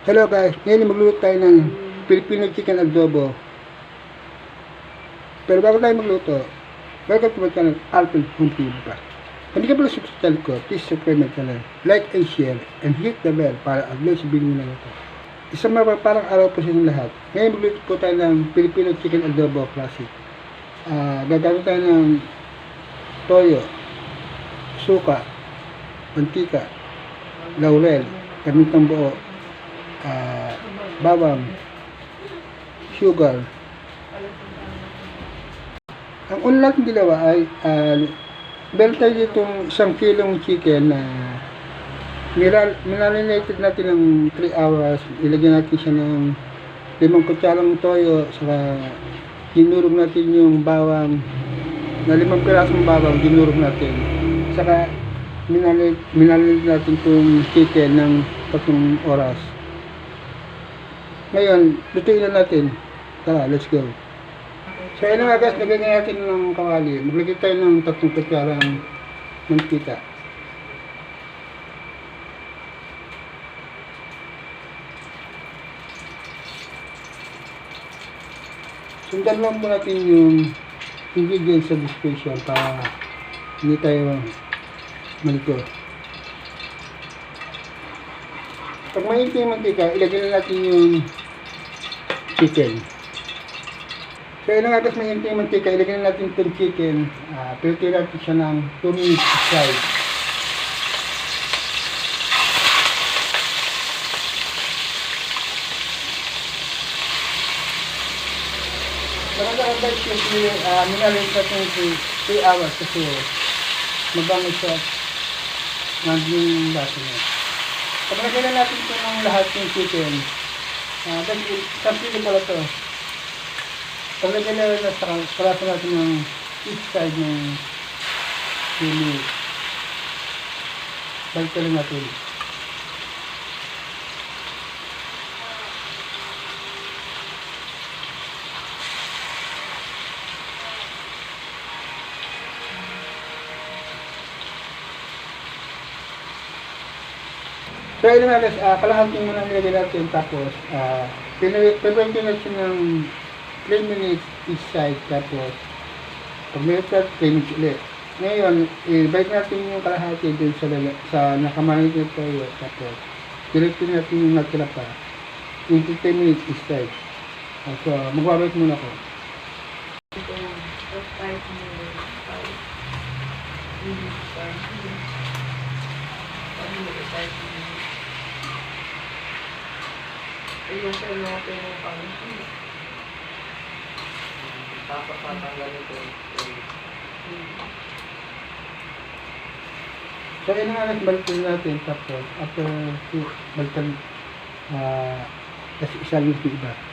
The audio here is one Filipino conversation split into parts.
Hello guys, ngayon magluto tayo ng Filipino chicken adobo. Pero bago tayo magluto, welcome to my channel, Alfred Home TV pa. Kung di ka pala subscribe ko, please subscribe my channel, like and share, and hit the bell para upload sa video na ito. Isang parang araw po sa inyong lahat. Ngayon magluto po tayo ng Filipino chicken adobo classic. Ah, gagamit tayo ng toyo, suka, mantika, laurel, kamintang buo, ah, bawang, sugar. Ang natin ginawa ay uh, meron tayo ditong isang kilong chicken na miral, minarinated natin ng 3 hours. Ilagyan natin siya ng limang kutsarang toyo saka dinurog natin yung bawang na limang pirasong bawang dinurog natin. Saka minalit, minalit natin itong chicken ng tatlong oras. Ngayon, lutuin na natin. Tara, let's go. So, ayun nga guys, lagyan na natin ng kawali. Maglagay tayo ng tatlong kutsarang mantika. Sundan lang po natin yung ingredients sa description para hindi tayo malito. Pag mainit yung mantika, ilagay na natin yung chicken. So nga guys, mainit yung mantika, ilagay na natin itong chicken. Uh, Piliti natin siya ng 2 minutes to fry. Maganda ka yung uh, minalit natin 3 hours kasi mabango siya naging lasa niya. Pag nagay na natin ito ng lahat yung chicken, uh, kasi sampili pala to. Pag nagay na rin sa kalasa natin ng each side ng chili. Balik natin. So yun nga guys, uh, kalahating muna nilagay natin tapos uh, pinag natin ng 3 minutes each side tapos pag minutes na 3 minutes ulit. Ngayon, i-bite natin yung kalahati dun sa, sa nakamanit na toyo tapos diretso natin yung natira pa into 10 minutes each side. Uh, so, magbabait muna ko. Ito yung first five minutes, five minutes, five minutes. Five minutes, five minutes. Ayun sa natin yung pang- Tapos tatanggalin ko yung So yun nga guys, balikin natin tapos after balikan uh, kasi isa yung iba.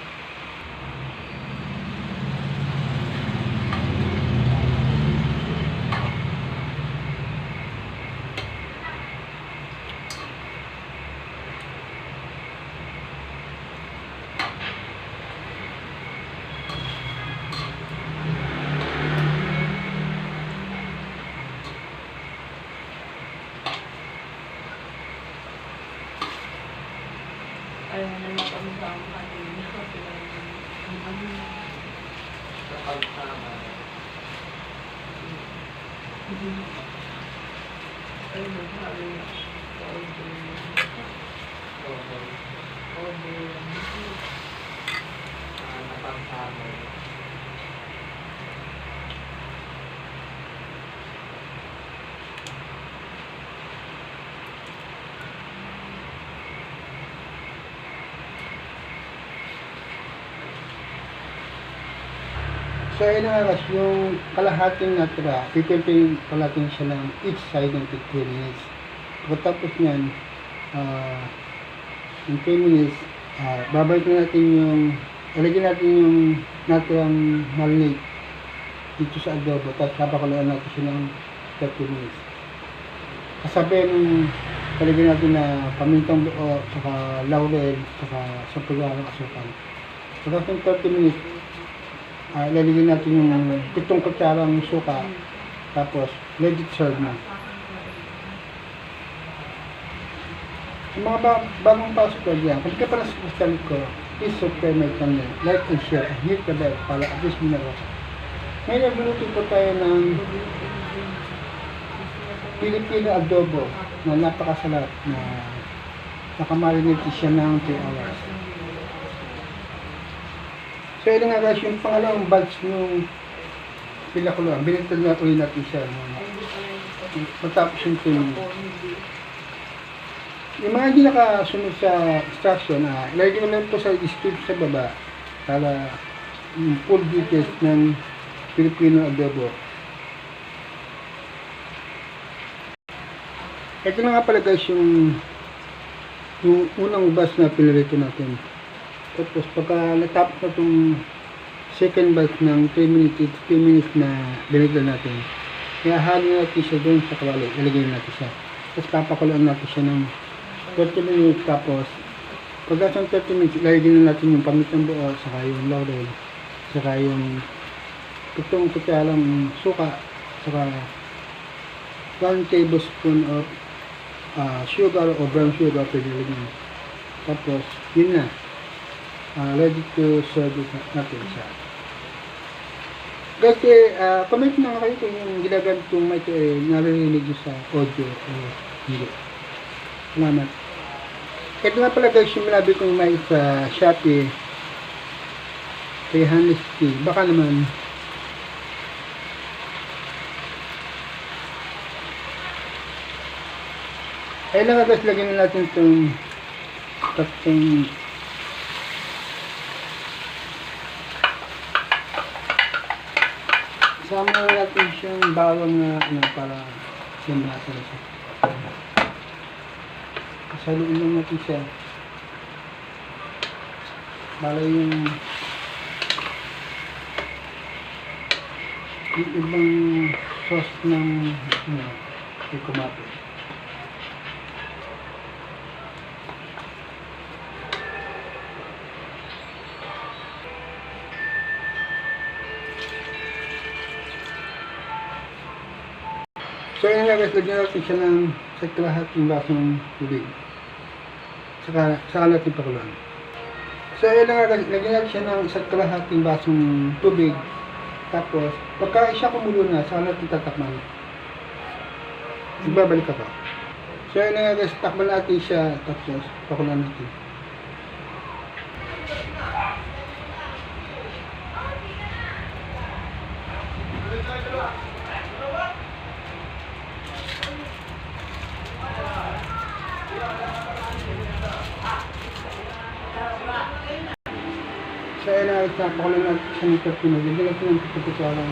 Ayaw na nakamdam kanina kasi ang ano, kapagtama. ayun na sabi niya, order, Okay. So nga guys, yung kalahating natira, pipilpin pa natin siya ng each side ng 2 minutes. Pagkatapos niyan, ah in 2 minutes, uh, babalik na natin yung, ilagay natin yung natirang marinade dito sa adobo, tapos papakulaan natin siya ng 30 minutes. Kasabi ng palagay natin na pamintang buo, saka laurel, saka sa ng asukal. Pagkatapos ng 30 minutes, uh, ilalagay natin yung pitong kutsarang suka, tapos legit serve na. Sa mga ba bagong pasok ko dyan, kung ka pa nasa ko, please subscribe my channel, like and share, and hit the bell para at least minaro ka. Ngayon, nagluluto po tayo ng Filipino adobo na napakasarap na nakamarinate siya ng 2 hours. So, yun nga guys, yung pangalawang batch nung pila ko lang, binintad na ulit natin siya. Matapos yung 2 minutes. Yung mga hindi nakasunod sa instruction, ah, ilagay ko lang po sa description sa baba para yung full details ng Filipino adobo. Ito na nga pala guys yung yung unang batch na pinarito natin. Tapos pagka natapos na itong second batch ng 3 minutes, it's 3 minutes na binigla natin. Kaya halo natin siya doon sa kawali. Ilagay natin siya. Tapos papakuloan natin siya ng 30 minutes. Tapos pagka sa 30 minutes, ilagay na natin yung pamitang buo, saka yung laurel, saka yung pitong kutsalang suka, saka 1 tablespoon of ah, sugar o brown sugar pwede lagyan. Tapos, yun na. Ah, ready to serve it natin siya. Guys, eh, ah, comment na kayo kung yung ginagamit kong mic eh, naririnig sa audio o hindi. Salamat. Ito nga pala guys, yung malabi kong mic sa Shopee kay Hannes T. Baka naman Ayun lang guys, lagyan na natin itong tatlong Sama na natin siyang bawang na ano para siyembrasa na siya. Kasaluin lang natin siya. Para yung yung ibang sauce ng ano, ay kumapit. So yun nga guys, lagyan siya ng sa kalahating basong tubig. Saka, saka natin pakuluan. So yun nga guys, lagyan natin siya ng isang kalahating basong tubig. Tapos, pagka siya kumulo na, saka natin tatakman. Ibabalik ako. So yun nga guys, takman natin siya. Tapos, pakuluan natin. So yun nga guys, pakuluan natin siya ng 30 minutes. Lagyan natin ng pitong kutsalang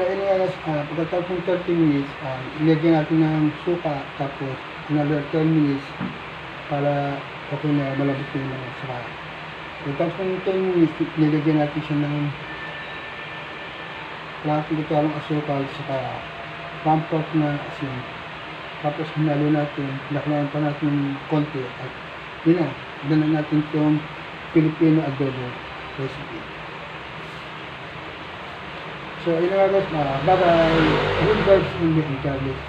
So anyways, uh, pagkatapos ng 30 minutes, uh, ilagyan natin ng suka, tapos another 10 minutes para okay na malabot na yung saka. Pagkatapos ng 10 minutes, nilagyan natin siya ng lahat ng talong asukal, saka pampok na asin. Tapos hinalo natin, laklayan pa natin konti at yun na, dala natin itong Filipino adobo recipe. So, na nga guys, uh, bye-bye. Good vibes in the Charles.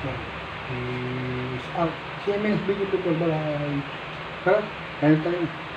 Peace out. In the next video people. Bye-bye. Kain tayo.